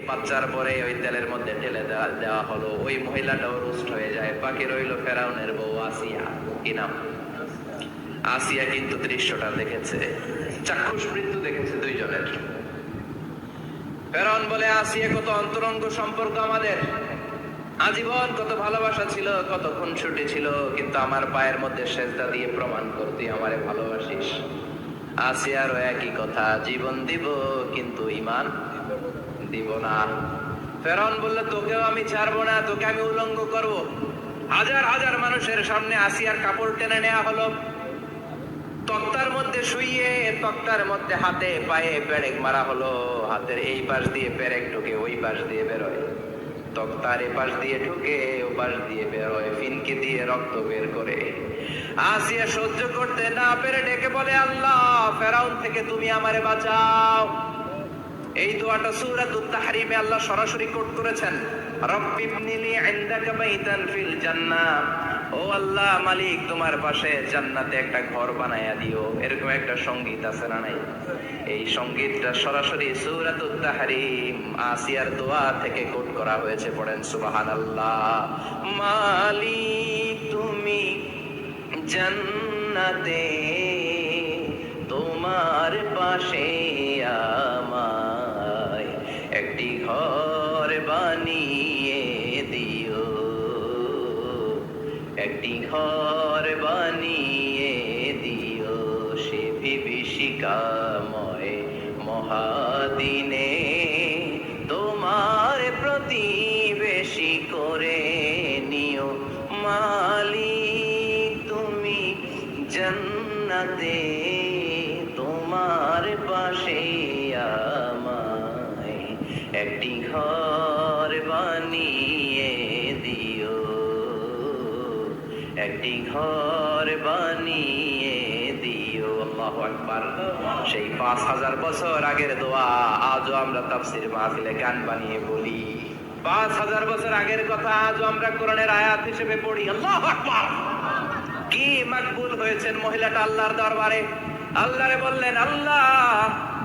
বাচ্চার পরে ওই তেলের মধ্যে ঢেলে দেওয়া হলো। ওই মহিলাটাও রোস্ট হয়ে যায়। বাকি রইল ফেরাউনের বউ আসিয়া। কি আসিয়া কিন্তু দৃশ্যটা দেখেছে। চাক্ষুষ মৃত্যু দেখেছে দুইজনের। ফেরাউন বলে, আসিয়া, কত অন্তরঙ্গ সম্পর্ক আমাদের। আজীবন কত ভালোবাসা ছিল, কত খুনসুটি ছিল, কিন্তু আমার পায়ের মধ্যে সেজদা দিয়ে প্রমাণ করতে আমারে ভালোবাসিস। আসিয়ারও একই কথা, জীবন দিব, কিন্তু ইমান দিব না। ফেরন বললে, তোকেও আমি ছাড়বো না, তোকে আমি উলঙ্গ করব। হাজার হাজার মানুষের সামনে আসিয়ার কাপড় টেনে নেওয়া হলো। তক্তার মধ্যে শুইয়ে, তক্তার মধ্যে হাতে পায়ে পেরেক মারা হলো। হাতের এই পাশ দিয়ে পেরেক ঢুকে ওই পাশ দিয়ে বেরোয়। তক্তার এ পাশ দিয়ে ঢুকে ও পাশ দিয়ে বেরোয়, ফিনকে দিয়ে রক্ত বের করে। আসিয়া সহ্য করতে না পেরে ডেকে বলে, আল্লাহ, ফেরাউন থেকে তুমি আমারে বাঁচাও। এই দোয়াটা সূরাতুত তাহরিমে আল্লাহ সরাসরি কোট করেছেন। রব্বিবনিলি ইনদাকা বাইতান ফিল জান্নাহ। ও আল্লাহ মালিক, তোমার পাশে জান্নাতে একটা ঘর বানায়া দিও। এরকম একটা সংগীত আছে না নাই? এই সঙ্গীতটা সরাসরি তাহরিম আসিয়ার দোয়া থেকে কোট করা হয়েছে, পড়েন সুবহানাল্লাহ। মালিক, তুমি জান্নাতে তোমার পাশে আমায় একটি ঘর বানিয়ে দিও। একটি ঘর বানিয়ে দিও সে বিভীষিকাময় মহাদিনে। তোমার প্রতিবেশী করে নিও মালিক, তুমি জান্নাতে তোমার পাশে একটি ঘর বানিয়ে দিও। একটি ঘর বানিয়ে দিও। আল্লাহু আকবার। সেই পাঁচ হাজার বছর আগের দোয়া আজও আমরা তাফসির মাহফিলে গান বানিয়ে বলি। পাঁচ হাজার বছর আগের কথা আজও আমরা কোরআনের আয়াত হিসেবে পড়ি। আল্লাহু আকবার। কি মাকবুল হয়েছেন মহিলাটা আল্লাহর দরবারে। আল্লাহরে বললেন, আল্লাহ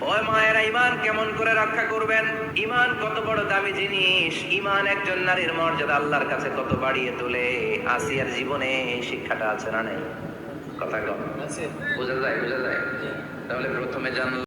ওই মায়েরা ইমান কেমন করে রক্ষা করবেন? ইমান কত বড় দামি জিনিস। ইমান একজন নারীর মর্যাদা আল্লাহর কাছে কত বাড়িয়ে তোলে। আসিয়ার জীবনে এই শিক্ষাটা আছে না নেই? কথা কম বোঝা যায় বোঝা যায়? তাহলে প্রথমে জানলাম